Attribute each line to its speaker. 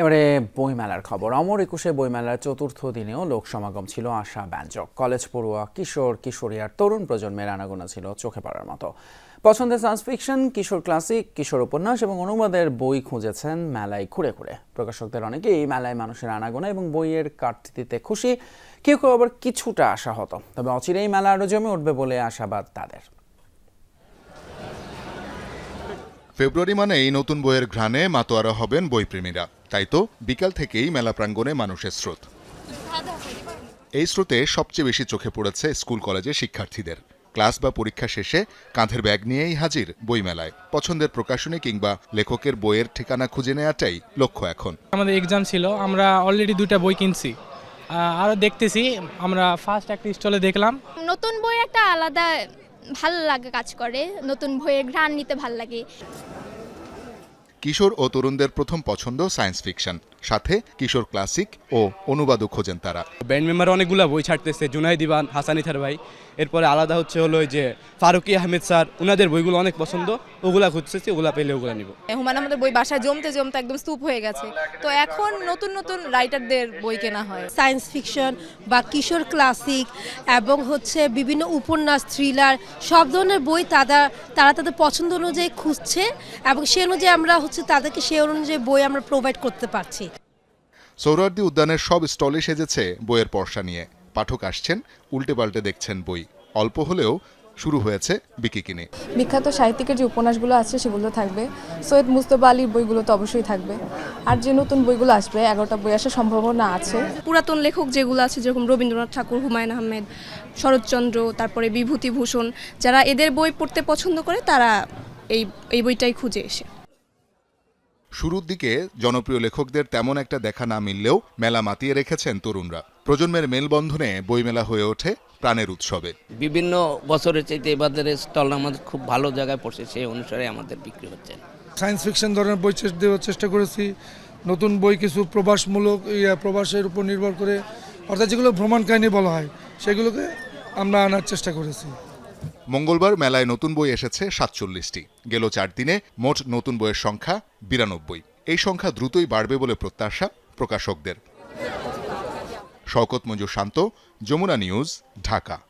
Speaker 1: এবারে বইমেলার খবর। অমর একুশে বইমেলার চতুর্থ দিনেও লোক সমাগম ছিল আশা ব্যঞ্জক। কলেজ পড়ুয়া, কিশোর কিশোরী আর তরুণ প্রজন্মের আনাগোনা ছিল চোখে পড়ার মতো। পছন্দের সায়েন্স ফিকশন কিশোর ক্লাসিক কিশোর উপন্যাস এবং অনুবাদের বই খুঁজেছেন মেলায় ঘুরে ঘুরে। প্রকাশকদের অনেকেই এই মেলায় মানুষের আনাগোনা এবং বইয়ের কাটতিতে খুশি। কেউ কেউ আবার কিছুটা আশাহত। তবে অচিরেই মেলা আরও জমে উঠবে বলে আশাবাদ তাদের।
Speaker 2: ফেব্রুয়ারি মানেই নতুন বইয়ের ঘ্রাণে মাতোয়ারা হবেন বইপ্রেমীরা। তাই তো বিকাল থেকেই মেলা প্রাঙ্গণে মানুষের স্রোত। এই স্রোতে সবচেয়ে বেশি চোখে পড়েছে স্কুল কলেজের শিক্ষার্থীদের। ক্লাস বা পরীক্ষা শেষে কাঁধের ব্যাগ নিয়েই হাজির বইমেলায়। পছন্দের প্রকাশনী কিংবা লেখকের বইয়ের ঠিকানা খুঁজে নেওয়াটাই লক্ষ্য এখন।
Speaker 3: আমাদের এক্সাম ছিল আমরা অলরেডি দুইটা বই কিনছি। আরও দেখতেছি আমরা ফার্স্ট একটা স্টলে দেখলাম।
Speaker 4: নতুন বই একটা আলাদা ভালো লাগে কাজ করে নতুন বইয়ের ঘ্রাণ নিতে ভালো লাগে।
Speaker 2: কিশোর ও তরুণদের প্রথম পছন্দ সায়েন্স ফিকশন। সাথে কিশোর ক্লাসিক ও অনুবাদও খোঁজেন তারা।
Speaker 5: ব্যান্ড মেম্বার অনেকগুলো বই ছাড়তেছে জুনাই দিবান হাসান ইথার ভাই। এরপরে আলাদা হচ্ছে হলো ওই যে ফারুকি আহমেদ স্যার ওনাদের বইগুলো অনেক পছন্দ। ওগুলা খুঁজতেছি ওগুলা পেলে ওগুলা নিব।
Speaker 6: হুমায়ুন আমাদের বই বাসায় জমতে জমতে একদম স্তূপ হয়ে গেছে। তো এখন নতুন নতুন রাইটারদের বই কেনা হয়।
Speaker 7: সায়েন্স ফিকশন বা কিশোর ক্লাসিক এবং হচ্ছে বিভিন্ন উপন্যাস থ্রিলার সব ধরনের বই তারা তারা তাদের পছন্দ অনুযায়ী খুঁজছে এবং সে অনুযায়ী আমরা হচ্ছে তাদেরকে সে অনুযায়ী বই আমরা প্রোভাইড করতে পারছি।
Speaker 2: সৌরার্দি উদ্যানের সব স্টলে সেজেছে বইয়ের পর্সা নিয়ে। পাঠক আসছেন উল্টে পাল্টে দেখছেন বই। অল্প হলেও শুরু হয়েছে বিকি কিনে।
Speaker 8: বিখ্যাত সাহিত্যিকের যে উপন্যাসগুলো আছে সেগুলো থাকবে। সৈয়দ মুস্তফা আলীর বইগুলো তো অবশ্যই থাকবে। আর যে নতুন বইগুলো আসবে এগারোটা বই আসার সম্ভাবনা আছে।
Speaker 9: পুরাতন লেখক যেগুলো আছে যেরকম রবীন্দ্রনাথ ঠাকুর হুমায়ুন আহমেদ শরৎচন্দ্র তারপরে বিভূতিভূষণ যারা এদের বই পড়তে পছন্দ করে তারা এই এই বইটাই খুঁজে এসে।
Speaker 2: শুরুর দিকে জনপ্রিয় লেখকদের তেমন একটা দেখা না মিললেও মেলা মাতিয়ে রেখেছেন তরুণরা। প্রজন্মের মেলবন্ধনে বইমেলা হয়ে ওঠে প্রাণের উৎসবে।
Speaker 10: বিভিন্ন বছরের চাইতে এবারের স্টল আমাদের খুব ভালো জায়গায় পড়ছে সেই অনুসারে আমাদের বিক্রি হচ্ছে।
Speaker 11: সায়েন্স ফিকশন ধরনের বই দেওয়ার চেষ্টা করেছি। নতুন বই কিছু প্রবাসমূলক ইয়া প্রবাসের উপর নির্ভর করে অর্থাৎ যেগুলো ভ্রমণ কাহিনী বলা হয় সেগুলোকে আমরা আনার চেষ্টা করেছি।
Speaker 2: মঙ্গলবার মেলায় নতুন বই এসেছে সাতচল্লিশটি। গেল চার দিনে মোট নতুন বইয়ের সংখ্যা বিরানব্বই। এই সংখ্যা দ্রুতই বাড়বে বলে প্রত্যাশা প্রকাশকদের। শওকত মঞ্জুর শান্ত, যমুনা নিউজ, ঢাকা।